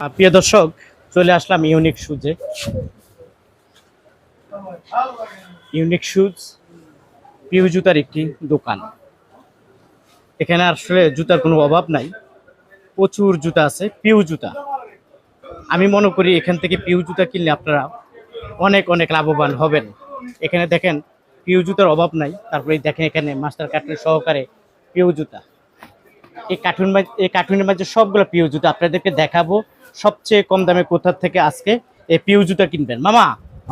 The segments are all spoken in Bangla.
প্রিয় দর্শক, চলে আসলাম ইউনিক শুজে। ইউনিক শুজ পিউ জুতার একটি দোকান। এখানে আসলে জুতার কোনো অভাব নাই। প্রচুর জুতা আছে পিউ জুতা। আমি মনে করি এখান থেকে পিউ জুতা কিনলে আপনারা অনেক অনেক লাভবান হবেন। এখানে দেখেন পিউ জুতার অভাব নাই। তারপরে দেখেন এখানে মাস্টার কার্টুন সহকারে পিউ জুতা। এই কার্টুন এই কার্টুনের মাঝে সবগুলো পিউ জুতা। আপনাদেরকে দেখাবো সবচেয়ে কম দামে কোথা থেকে আজকে এই পিউ জুতা কিনবেন? মামা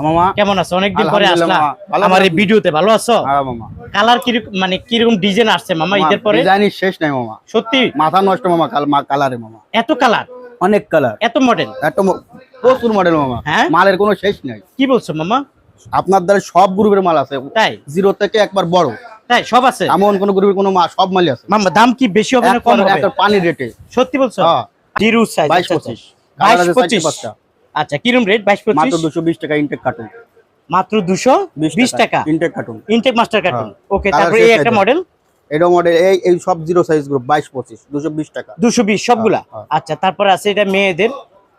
মামা কেমন আছো? অনেকদিন পরে আসলাম। ভালো আমার এই ভিডিওতে ভালো আছো? হ্যাঁ মামা। কালার কীরকম মানে কীরকম ডিজাইন আসছে মামা ঈদের পরে? ডিজাইনই শেষ নাই মামা। সত্যি? মাথা নষ্ট মামা কালারে মামা। এত কালার? অনেক কালার। এত মডেল এত প্রচুর মডেল মামা। হ্যাঁ? মালের কোনো শেষ নাই। কি বলছো মামা? আপনার দ্বারা সব গ্রুপের মাল আছে। তাই? জিরো থেকে একবার বড়। তাই সব আছে? এমন কোন গ্রুপের কোনো মাল সব মালই আছে। মামা দাম কি বেশি হবে না কম হবে? একবার পানির রেটে সত্যি বলছো? হ্যাঁ। জিরো সাইজ বাইশ পঁচিশ। বাইশ কালার আছে পঁচিশ চারটে পাঁচটা। আচ্ছা কিরম রেট বাইশ মাত্র পঁচিশ দুশো বিশ টাকা ইনটেক কার্টুন মাত্র দুশো বিশ টাকা intact carton intact master carton হ্যাঁ। ওকে তারপরে এই একটা মডেল এটা মডেল এই এই সব জিরো সাইজ গ্রুপ বাইশ পঁচিশ দুশো বিশ টাকা। দুশো বিশ সবগুলা? হ্যাঁ, হ্যাঁ। আচ্ছা তারপরে আছে এটা মেয়েদের?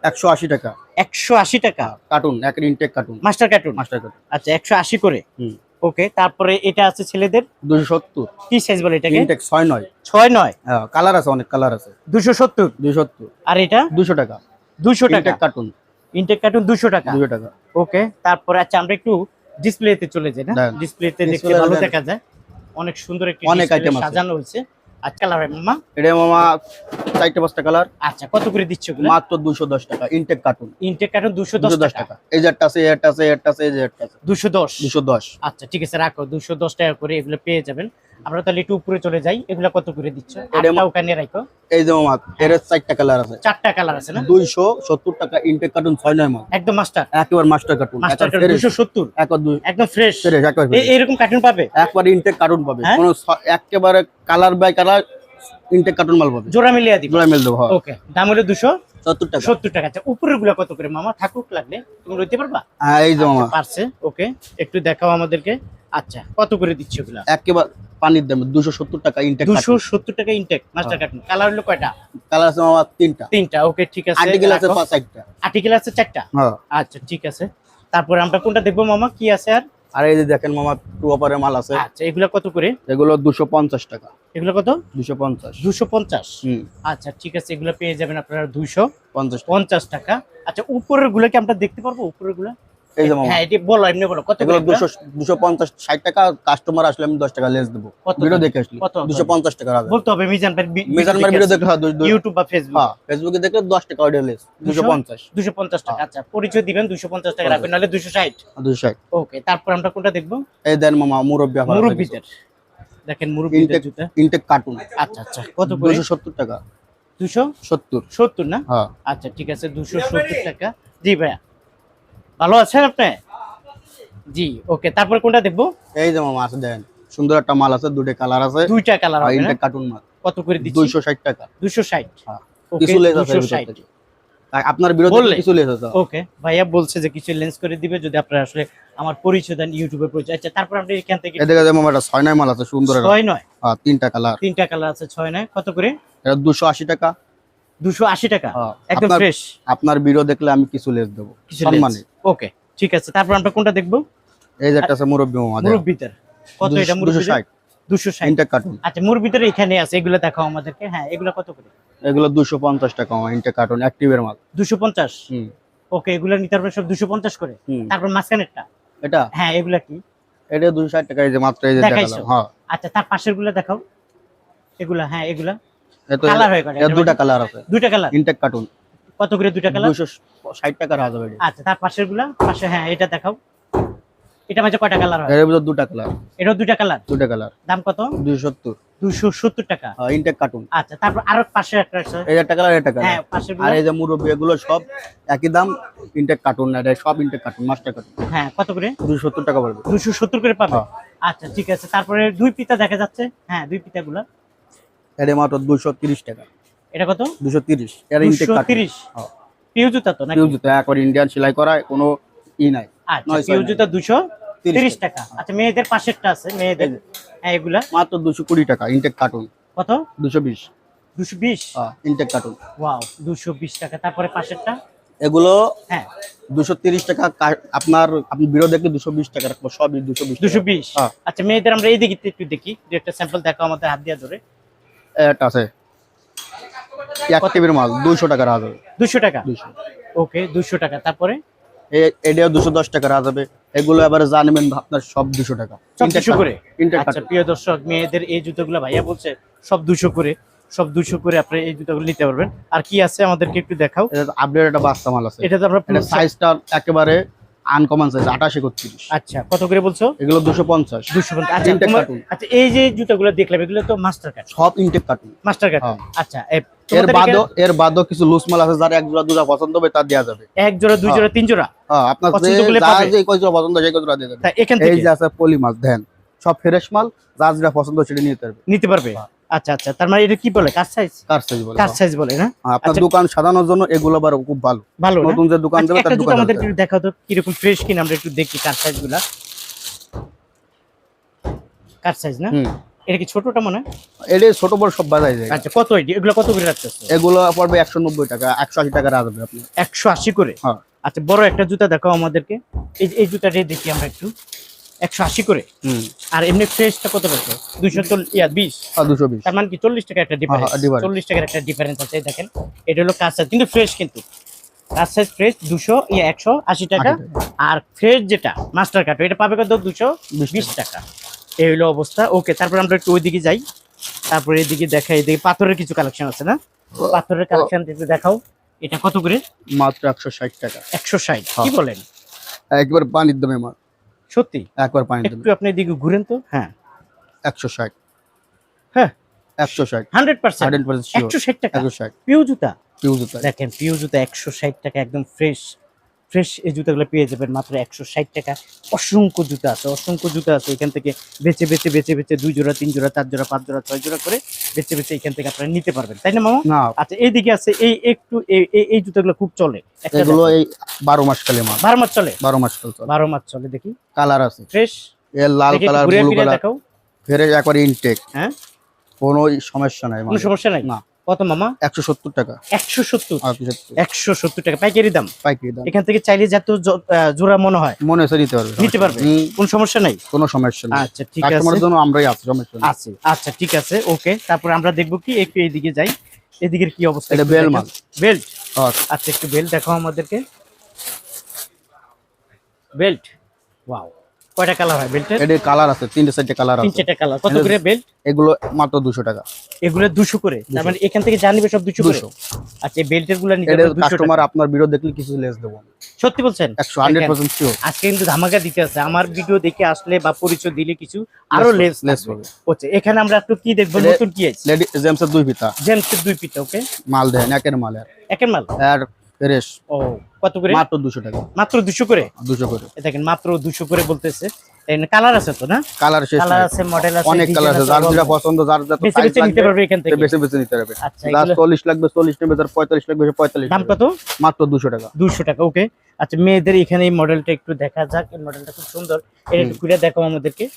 একশো আশি টাকা। একশো আশি টাকা। কার্টুন এক intact carton master carton master carton আচ্ছা একশো আশি করে। হুম। ওকে তারপরে এটা আছে ছেলেদের? দুশো সত্তর। কি সাইজ বলে এটাকে? ইনটেক ছয় নয়। ছয় নয়? হ্যাঁ কালার আছে অনেক কালার আছে। দুশো সত্তর? দুশো সত্তর। আর এটা? দুশো টাকা। 200 টাকা। ইনটেক কার্টুন ইনটেক কার্টুন দুশো টাকা। দুশো টাকা। ওকে তারপরে আচ্ছা আমরা একটু ডিসপ্লেতে চলে যাই না। ডিসপ্লেতে দেখতে ভালো দেখা যায়। অনেক সুন্দর একটি অনেক সাজানো হয়েছে। কালার মামা? এটা মামা চারটে পাঁচটা কালার আচ্ছা কত করে দিচ্ছ ওগুলো? মাত্র দুশো দশ টাকা ইনটেক কার্টুন ইনটেক কার্টুন দুশো দুশো টাকা। এই আছে আছে এই আছে। দুশো দশ? দুশো দশ। আচ্ছা ঠিক আছে রাখো। দুশো দশ টাকা করে এগুলো পেয়ে যাবেন। আমরা তাহলে একটু উপরে চলে যাই। এগুলা কত করে দিচ্ছ? ওখানে রাখো এই যে মামা এর চারটা কালার আছে। চারটা কালার আছে না? দুইশো সত্তর টাকা ইনটেক কার্টুন ছয় নয় মাল একদম মাস্টার একবার মাস্টার কার্টুন মাস্টার কার্টুন দুশো সত্তর। একবার দুই একদম ফ্রেশ ফ্রেশ একবার। এরকম কার্টুন পাবে? একবার ইনটেক কার্টুন পাবে। হ্যাঁ? কোনো একেবারে colour by colour intact carton মাল পাবে। জোড়া মিলিয়ে দিব। জোড়া মেল দেবো হ্যাঁ। ওকে দাম হলো দুশো সত্তর টাকা। সত্তর টাকা। আচ্ছা উপরেরগুলা কত করে? মামা থাকুক লাগলে। তুমি লইতে পারবা? হ্যাঁ এই যে মামা। পারছে। ওকে একটু দেখাও আমাদেরকে। আচ্ছা কত করে দিচ্ছ ওগুলা? একেবারে পানির দাম দুশো সত্তর টাকা ইনটেক দুশো সত্তর টাকা ইনটেক মাস্টার কার্টুন কালার হলো কয়টা? কালার আছে মামা তিনটা। তিনটা ওকে ঠিক আছে। আর্টিকেল আছে পাঁচ আর্টিকেল আছে চারটা? হ্যাঁ। আচ্ছা ঠিক আছে। তারপরে আমরা কোনটা দেখব মামা? কি আছে আর? আর এই যে দেখেন মামা টু অপারের মাল আছে। আচ্ছা এগুলো কত করে? এগুলো দুশো পঞ্চাশ টাকা। এগুলো কত? দুশো পঞ্চাশ। দুশো পঞ্চাশ? হুম। আচ্ছা ঠিক আছে এগুলো পেয়ে যাবেন আপনারা দুইশো পঞ্চাশ টাকা। পঞ্চাশ টাকা। আচ্ছা উপরেরগুলো কি আমরা দেখতে পারব? উপরেরগুলা এই যে হ্যাঁ এটি বলো এমনি বলো। কত করে দুশো দুশো পঞ্চাশ ষাট টাকা কাস্টমার আসলে আমি দশ টাকা লেস দেবো। ভিডিও দেখে আসলে। টাকা বলতে হবে মিজান ভাই মিজান ভিডিও ইউটিউব বা ফেসবুক হ্যাঁ ফেসবুকে দেখলে দশ টাকা অডিও লেস দুশো পঞ্চাশ। দুশো পঞ্চাশ টাকা আচ্ছা পরিচয় দিবেন দুশো পঞ্চাশ টাকা রাখবেন নাহলে দুশো ষাট। দুশো ষাট। ওকে তারপর আমরা কোনটা দেখব? এই দেন মামা মুরব্বী আমার মুরব্বিদের। দেখেন মুরব্বিদের ইনটেক জুতা। ইনটেক কার্টুন আচ্ছা আচ্ছা কত করে? টাকা। দুশো? সত্তর। সত্তর না? হ্যাঁ। আচ্ছা ঠিক আছে দুশো সত্তর টাকা। জি ভাইয়া। ভালো আছেন আপনি? জি ওকে তারপর কোনটা দেখব? এই যে মামা আছে দেন। সুন্দর একটা মাল আছে দুটো কালার আছে। দুইটা কালার হবে না? কার্টুন মাল। কত করে দিচ্ছি? দুইশো ষাট টাকা। দুশো ষাট? হ্যাঁ। কিছু লেস আছে দুশো এর ভিতর ষাট। থেকে। আর আপনার বিরোধী বললে? কিছু লেস আছে। ওকে ভাইয়া বলছে যে কিছু লেন্স করে দিবে যদি আপনারা আসলে আমার পরিচয় দেন ইউটিউবে পরিচয়। আচ্ছা তারপর আপনি এখান থেকে এদিকে যে মামা একটা ছয় নয় মাল আছে সুন্দর একটা। ছয় নয়? হ্যাঁ তিনটা কালার। তিনটা কালার আছে ছয় নয়। কত করে? এটা দুশো আশি টাকা। দুশো আশি টাকা? হ্যাঁ। একদম ফ্রেশ আপনার ভিডিও দেখলে আমি কিছু লেস দেবো। কিছু সম্মানে ওকে ঠিক আছে। তারপর আমরা কোনটা দেখব? এই যে একটা আছে মুরব্বী মামা দেন। মুরব্বিদের। কত এটা ষাট। দুশো ষাট। ইনটেক কার্টুন আচ্ছা মুরব্বিদের এখানে আছে এগুলো দেখাও আমাদেরকে। হ্যাঁ এগুলো কত করে? এগুলো দুশো পঞ্চাশ টাকা মামা ইনটেক কার্টুন অ্যাক্টিভের মাল। দুশো পঞ্চাশ? হুম। ওকে এগুলো নিতে পারবে সব দুশো পঞ্চাশ করে? হুম। তারপর মাঝখানেরটা? এটা? হ্যাঁ এগুলা কি? এটা দুশো ষাট টাকা এই যে মাত্র এই যে? দেখালাম হ্যাঁ। আচ্ছা তার পাশেরগুলা দেখাও। এগুলা হ্যাঁ এগুলা। কালার হয়ে দুটা কালার আছে। দুইটা কালার ইনটেক কার্টুন কত করে দুইটা কালার? দুশো ষাট টাকার হাজার এটা। আচ্ছা তার পাশেরগুলা পাশে হ্যাঁ এটা দেখাও। এটা মাঝে কয়টা কালার হয়? এর ভিতর দুটা কালার। এটাও দুইটা কালার? দুটা কালার। দাম কত? দুশো সত্তর। দুশো সত্তর টাকা। ইনটেক কার্টুন আচ্ছা তারপর আরও পাশে একটা আছে। এই একটা কালার এটা হ্যাঁ কালার। পাশের আর এই যে মুরব্বী এগুলো সব একই দাম ইনটেক কার্টুন না এটা সব ইনটেক কার্টুন মাস্টার কার্টুন হ্যাঁ কত করে? দুশো সত্তর টাকা পড়বে। দুশো সত্তর করে পাবে? হ্যাঁ। আচ্ছা ঠিক আছে। তারপরে দুই পিতা দেখা যাচ্ছে। হ্যাঁ দুই পিতা গুলা এটা মাত্র দুশো তিরিশ টাকা। এটা কত? দুশো তিরিশ। এর ইনটেক দুশো কার্টুন তিরিশ পিউ জুতা তো নাকি? পিউ জুতো একবার ইন্ডিয়ান সেলাই করা কোনো ই নাই। আচ্ছা পিউ জুতা দুশো তিরিশ তিরিশ টাকা। আচ্ছা মেয়েদের পাশেরটা আছে মেয়েদের। হ্যাঁ এগুলা? মাত্র দুশো কুড়ি টাকা ইনটেক কার্টুন কত? দুশো বিশ। দুশো বিশ? ইনটেক কার্টুন ওয়াও দুশো বিশ টাকা। তারপরে পাশেরটা এগুলো হ্যাঁ। দুশো তিরিশ টাকা আপনার আপনি বিরো দেখলে দুশো বিশ টাকা রাখব সবই দুশো বিশ দুশো বিশ? হ্যাঁ। আচ্ছা মেয়েদের আমরা এই দিকে একটু দেখি দু একটা স্যাম্পল দেখো আমাদের হাত দিয়া ধরে। একটা আছে। এক টিভির মাল দুইশো টাকা রাখা যাবে দুশো টাকা? ওকে দুশো টাকা। তারপরে? এটাও দুশো দশ টাকা রাখা যাবে এগুলো এবার জানবেন আপনার সব দুশো টাকা। করে? আচ্ছা প্রিয় দর্শক মেয়েদের এই জুতোগুলো ভাইয়া বলছে সব দুশো করে। সব দুশো করে আপনি এই জুতোগুলো নিতে পারবেন। আর কি আছে আমাদেরকে একটু দেখাও। আপডেট একটা বাস্তা মাল আছে। এটা তো এটা সাইজটা একেবারে আনকমন সাইজ আঠাশ একত্রিশ। আচ্ছা কত করে বলছো? এগুলো আচ্ছা। আচ্ছা এই যে জুতোগুলো দেখলাম এগুলো তো মাস্টার কাট সব ইনটেক মাস্টার কাট হ্যাঁ। আচ্ছা এর বাদও এর বাদও কিছু লুজ মাল আছে যারা এক জোড়া দুজোড়া পছন্দ হবে তার দেওয়া যাবে। এক জোড়া দুই জোড়া তিন জোড়া? হ্যাঁ আপনার যে যা কয় জোড়া পছন্দ সেই কয় জোড়া দিয়ে দেবে তা এই যে আছে পলি মাছ দেন। সব ফ্রেশ মাল যার যেটা পছন্দ সেটা নিতে পারবে। নিতে পারবে। আচ্ছা আচ্ছা। তার মানে এটা কি বলে? কার সাইজ কার সাইজ বলে? কার সাইজ বলে না? হ্যাঁ, আপনার আচ্ছা। দোকান সাজানোর জন্য এগুলো আবার খুব ভালো। ভালো নতুন যে দোকান আচ্ছা, দেবে তার দোকান আমাদের একটু দেখাও তো কীরকম ফ্রেশ কিনা আমরা একটু দেখি কার কার সাইজ না? এটা কি ছোটটা মনে হয়? এটা ছোট বড় সব বাজাই যায়। আচ্ছা কত এগুলো কত করে রাখতেছে এগুলো পড়বে একশো নব্বই টাকা একশো আশি টাকা রাখবে আপনি একশো আশি করে? হ্যাঁ। আচ্ছা বড় একটা জুতা দেখাও আমাদেরকে। এই এই জুতাটাই দেখি আমরা একটু। একশো আশি করে। হুম। আর এমনি ফ্রেশটা কত পড়ছে দুইশো চল্লিশ বিশ। আর দুশো বিশ। তার মানে কি চল্লিশ টাকা একটা ডিফারেন্স হ্যাঁ, চল্লিশ টাকার একটা ডিফারেন্স আছে দেখেন। এটা হলো কাজ সাইজ কিন্তু ফ্রেশ কিন্তু। কাজ সাইজ ফ্রেশ দুশো একশো আশি টাকা। আর ফ্রেশ যেটা মাস্টার এটা পাবে কত? দুশো বিশ টাকা। এই হলো অবস্থা। ওকে তারপর আমরা একটু ওইদিকে যাই। তারপরে এদিকে দেখাই এদিকে পাথরের কিছু কালেকশন আছে না? পাথরের কালেকশন একটু দেখাও। এটা কত করে? মাত্র একশো ষাট টাকা। একশো ষাট। কি হ্যাঁ। বলেন? একবার পানির দামে মাল। সত্যি? একবার পানি একটু আপনি এদিকে ঘুরেন তো। হ্যাঁ। একশো ষাট। হ্যাঁ। একশো ষাট। Hundred percent. হান্ড্রেড পার্সেন্ট একশো ষাট টাকা। একশো ষাট। পিউ জুতা? পিউ তাই দেখেন পিউ জুতা একশো ষাট টাকা একদম ফ্রেশ। ফ্রেশ এই জুতাগুলো পেয়ে যাবেন মাত্র একশো ষাট টাকা। অসংখ্য জুতা আছে অসংখ্য জুতা আছে। এখান থেকে বেছে বেছে বেছে বেছে দুই জোড়া তিন জোড়া চার জোড়া পাঁচ জোড়া ছয় জোড়া করে বেছে বেছে এখান থেকে আপনারা নিতে পারবেন। তাই না মামা? না। আচ্ছা এইদিকে আছে এই একটু এই- জুতাগুলো খুব চলে। একটা এগুলো এই বারো মাস কালে মাল। বারো মাস চলে? বারো মাস চলে। বারো মাস চলে দেখি। কালার আছে। ফ্রেশ? এর লাল কালার ব্লু কালার। দেখাও। ফেরে একবার ইনটেক হ্যাঁ? কোনো সমস্যা নাই কোনো সমস্যা নাই? না। কত মামা? একশো সত্তর টাকা। একশো সত্তর। একশো সত্তর টাকা। পাইকারি দাম? পাইকারি দাম। এখান থেকে চাইলে যত জোড়া মনে হয়। মনে হচ্ছে নিতে পারবে। নিতে পারবে? কোন সমস্যা নাই? কোনো সমস্যা নেই। আচ্ছা ঠিক আছে। জন্য আমরাই আছি সমস্যা আছে আচ্ছা ঠিক আছে ওকে। তারপর আমরা দেখব কি একটু এইদিকে যাই। এদিকের কি অবস্থা? এটা বেল মাল। বেল্ট? আচ্ছা একটু বেল্ট দেখাও আমাদেরকে। বেল্ট? ওয়াও। কয়টা কালার হয় বেল্টের? কালার আছে তিনটে চারটে কালার আছে। চারটা কালার। কত করে বেল্ট? এগুলো মাত্র দুশো টাকা। এগুলো দুশো করে? তার মানে এখান থেকে জানিবে সব দুশো করে? আচ্ছা এই বেল্টেরগুলো নিতে এটা হবে 200 কাস্টমার আপনার ভিডিও দেখলে কিছু লেস দেবো। সত্যি বলছেন? একশো হান্ড্রেড দেখেন, পার্সেন্ট শিওর আজকে কিন্তু ধামাকা দিতে আছে। আমার ভিডিও দেখে আসলে বা পরিচয় দিলে কিছু আরও Less লেস হবে। হচ্ছে এখানে আমরা একটু কি দেখব? নতুন কি আছে? লেডি জেমসের দুই পিতা জেমসের দুই পিঠা ওকে মাল দেন একের মাল একের মাল? আর ফ্রেশ। ও কত করে? মাত্র দুশো টাকা। মাত্র দুশো করে? দুশো করে। এ দেখেন মাত্র দুশো করে বলতেছে। কালার আছে তো না? কালার শেষ কালার আছে মডেল আছে অনেক কালার আছে। যার যেটা পছন্দ যার বেছে size বেছে নিতে পারবে এখান থেকে। বেছে বেছে নিতে পারবে। আচ্ছা যার এগুলো- চল্লিশ লাগবে চল্লিশ নেবে যার পঁয়তাল্লিশ লাগবে সে পঁয়তাল্লিশ দাম কত? মাত্র দুশো টাকা। দুশো টাকা ওকে। আচ্ছা মেয়েদের এখানে এই মডেলটা একটু দেখা যাক। এই মডেলটা খুব সুন্দর। এটা একটু খুলে দেখাও আমাদেরকে।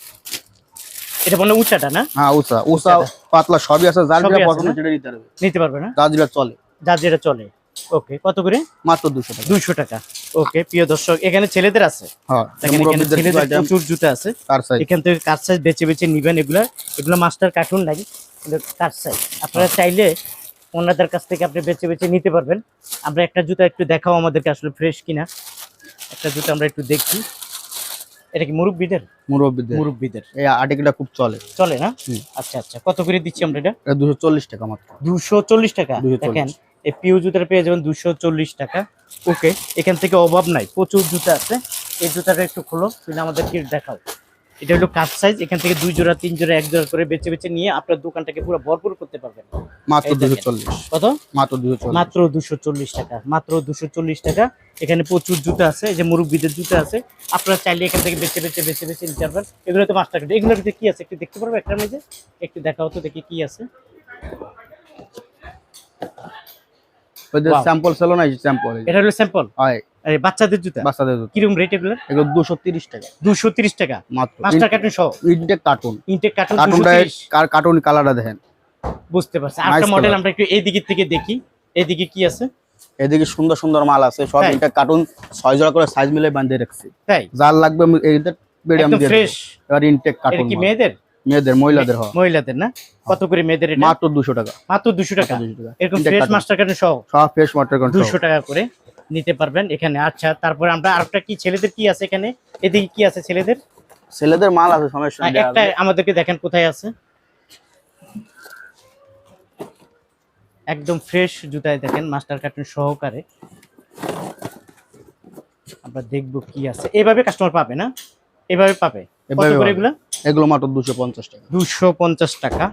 এটা মনে উঁচাটা না? হ্যাঁ উষা উষা পাতলা সবই আছে। যার যেটা পছন্দ সেটা নিতে পারবে। নিতে পারবে না? যার যেটা চলে। যার যেটা চলে। ওকে কত করে? মাত্র দুশো টাকা। দুইশো টাকা। ওকে প্রিয় দর্শক এখানে ছেলেদের আছে। হ্যাঁ প্রচুর জুতা আছে। এখান থেকে কার সাইজ বেছে বেছে নিবেন এগুলা। এগুলো মাস্টার কার্টুন লাগে কার সাইজ আপনারা চাইলে ওনাদের কাছ থেকে আপনি বেছে বেছে নিতে পারবেন। আমরা একটা জুতা একটু দেখাও আমাদেরকে আসলে ফ্রেশ কিনা। একটা জুতা আমরা একটু দেখি। এটা কি মুরব্বীদের? মুরব্বিদের। মুরব্বীদের। এই আর্টিকেলটা খুব চলে। চলে না। আচ্ছা আচ্ছা। কত করে দিচ্ছি আমরা এটা? এটা দুশো চল্লিশ টাকা মাত্র। দুশো চল্লিশ টাকা। 240 দেখেন এই পিউ জুতাটা পেয়ে যাবেন দুশো চল্লিশ টাকা। ওকে এখান থেকে অভাব নাই প্রচুর জুতা আছে। এই জুতাটা একটু খোলো তুমি আমাদেরকে দেখাও। এটা হলো কাপ সাইজ এখান থেকে দুই জোড়া তিন জোড়া এক জোড়া করে বেছে বেছে নিয়ে আপনার দোকানটাকে পুরো ভরপুর করতে পারবেন। মাত্র দুশো চল্লিশ। কত? মাত্র দুশো মাত্র দুশো চল্লিশ টাকা মাত্র দুশো চল্লিশ টাকা। এখানে প্রচুর জুতা আছে যে মুরব্বীদের জুতা আছে। আপনারা চাইলে এখান থেকে বেছে বেছে বেছে বেছে নিতে পারবেন। এগুলো তো মাস্টার কার্ড এগুলোর ভিতরে কি আছে? একটু দেখতে পারব একটা মেজে একটু দেখাও তো দেখি কি আছে. স্যাম্পল ছিল না স্যাম্পল এটা হলো স্যাম্পল হয়। বাচ্চাদের জুতা? বাচ্চাদের জুতো। কীরকম রেট এগুলো? এগুলো দুশো তিরিশ টাকা। দুশো তিরিশ টাকা? মাত্র। কার্টুন সহ? ইনটেক কার্টুন ইনটেক কার্টুন কার্টুনটা কার্টুন কালারটা দেখেন। বুঝতে পারছি। আরেকটা মডেল আমরা একটু এই দিকের থেকে দেখি। এদিকে কি আছে? এদিকে সুন্দর সুন্দর মাল আছে। সব? ইনটেক কার্টুন ছয় জোড়া করে সাইজ মিলে বাঁধিয়ে রাখছি। তাই? যার লাগবে আমি এইটা ফ্রেশ এবার ইনটেক কার্টুন কি মেয়েদের? মেয়েদের মহিলাদের হয় মহিলাদের না? কত করে মেয়েদের এটা? মাত্র দুশো টাকা। মাত্র দুশো টাকা? এরকম ফ্রেশ মাস্টার কার্টুন সহ? সব ফ্রেশ ওয়াটার দুশো টাকা করে নিতে পারবেন এখানে। আচ্ছা তারপরে আমরা আরেকটা কি? ছেলেদের কি আছে এখানে? এদিকে কি আছে ছেলেদের? ছেলেদের মাল আছে সমস্যা আর নেই। একটা আমাদেরকে দেখেন কোথায় আছে। একদম ফ্রেশ জুতায় দেখেন মাস্টার কার্টুন সহকারে। আমরা দেখব কি আছে। এভাবে কাস্টমার পাবে না? এভাবে পাবে? কত করে এগুলা? এগুলো মাত্র দুশো পঞ্চাশ টাকা। দুশো পঞ্চাশ টাকা?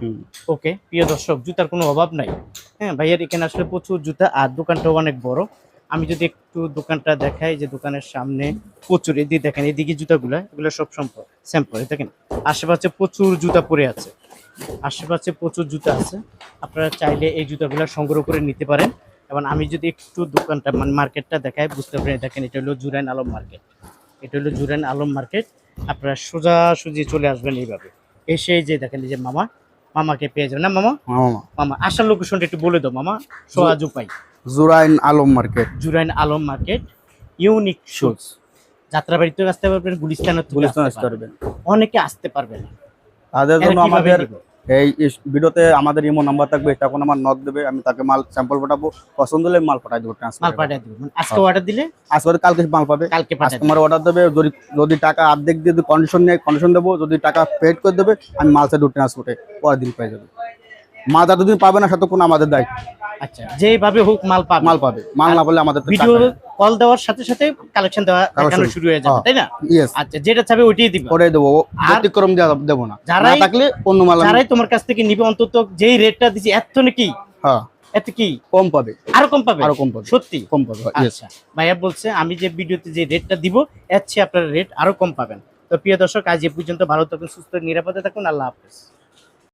ওকে প্রিয় দর্শক জুতার কোনো অভাব নাই। হ্যাঁ ভাইয়ের এখানে আসলে প্রচুর জুতা আর দোকানটাও অনেক বড়। আমি যদি একটু দোকানটা দেখাই যে দোকানের সামনে প্রচুর এদিকে দেখেন এদিকে জুতাগুলো এগুলো সব সম্পদ স্যাম্পল দেখেন আশেপাশে প্রচুর জুতা পরে আছে। আশেপাশে প্রচুর জুতা আছে। আপনারা চাইলে এই জুতাগুলো সংগ্রহ করে নিতে পারেন। এবং আমি যদি একটু দোকানটা মানে মার্কেটটা দেখাই বুঝতে পারেন দেখেন এটা হলো জুরাইন আলম মার্কেট। এটা হলো জুরাইন আলম মার্কেট। আপনারা সোজাসুজি চলে আসবেন এইভাবে। এসে যে দেখেন যে মামা মামাকে পেয়ে যাবেন। না মামা? মামা। মামা আসার লোকেশনটা একটু বলে দাও মামা। সহজ উপায়। Jurain Alam market. Jurain Alam market unique shoes যাত্রাবাড়িতেও আসতে পারবেন গুলিস্তান আসতে পারবেন। অনেকে আসতে পারবেন তাদের জন্য আমাদের? এই ভিডিওতে আমাদের ইমো নাম্বার থাকবে তখন আমার নক দেবে আমি তাকে মাল স্যাম্পল পাঠাবো। পছন্দ হলে মাল পাঠাই দেবো মাল ট্রান্সফার পাঠিয়ে দিব। মানে আজকে অর্ডার দিলে? আজকে কালকে মাল পাবে। কালকে কাস্টমার অর্ডার দেবে। যদি যদি টাকা অর্ধেক দিয়ে কন্ডিশন নেই কন্ডিশন দেবো যদি টাকা পেড করে দেবে আমি মাল সাইড ট্রান্সপোর্টে পরের দিন পেয়ে যাবে। মাল যতদিন পাবে না ততক্ষণ আমাদের দায়িত্ব। আচ্ছা যেভাবে হোক মাল পাবে। মাল পাবে। মাল না পালে আমাদের ভিডিও কল দেওয়ার সাথে সাথে কালেকশন দেওয়া দেখানো শুরু হয়ে যাবে হ্যাঁ। তাই না? আচ্ছা যেটা চাবে ওইটাই দিবে। দেবো। আর- ব্যতিক্রম দেবো না। যারাই- থাকলে অন্য মাল যারাই তোমার কাছ থেকে নিবে অন্তত যেই রেটটা দিছি এত নাকি? হ্যাঁ। এত কি? কম পাবে। আরও কম পাবে? আরও কম পাবে। সত্যি? কম পাবে আচ্ছা ভাইয়া বলছে আমি যে ভিডিওতে যে রেটটা দিব এর চেয়ে আপনার রেট আরও কম পাবেন। তো প্রিয় দর্শক আজ এ পর্যন্ত ভালো থাকুন সুস্থ নিরাপদে থাকুন আল্লাহ হাফেজ।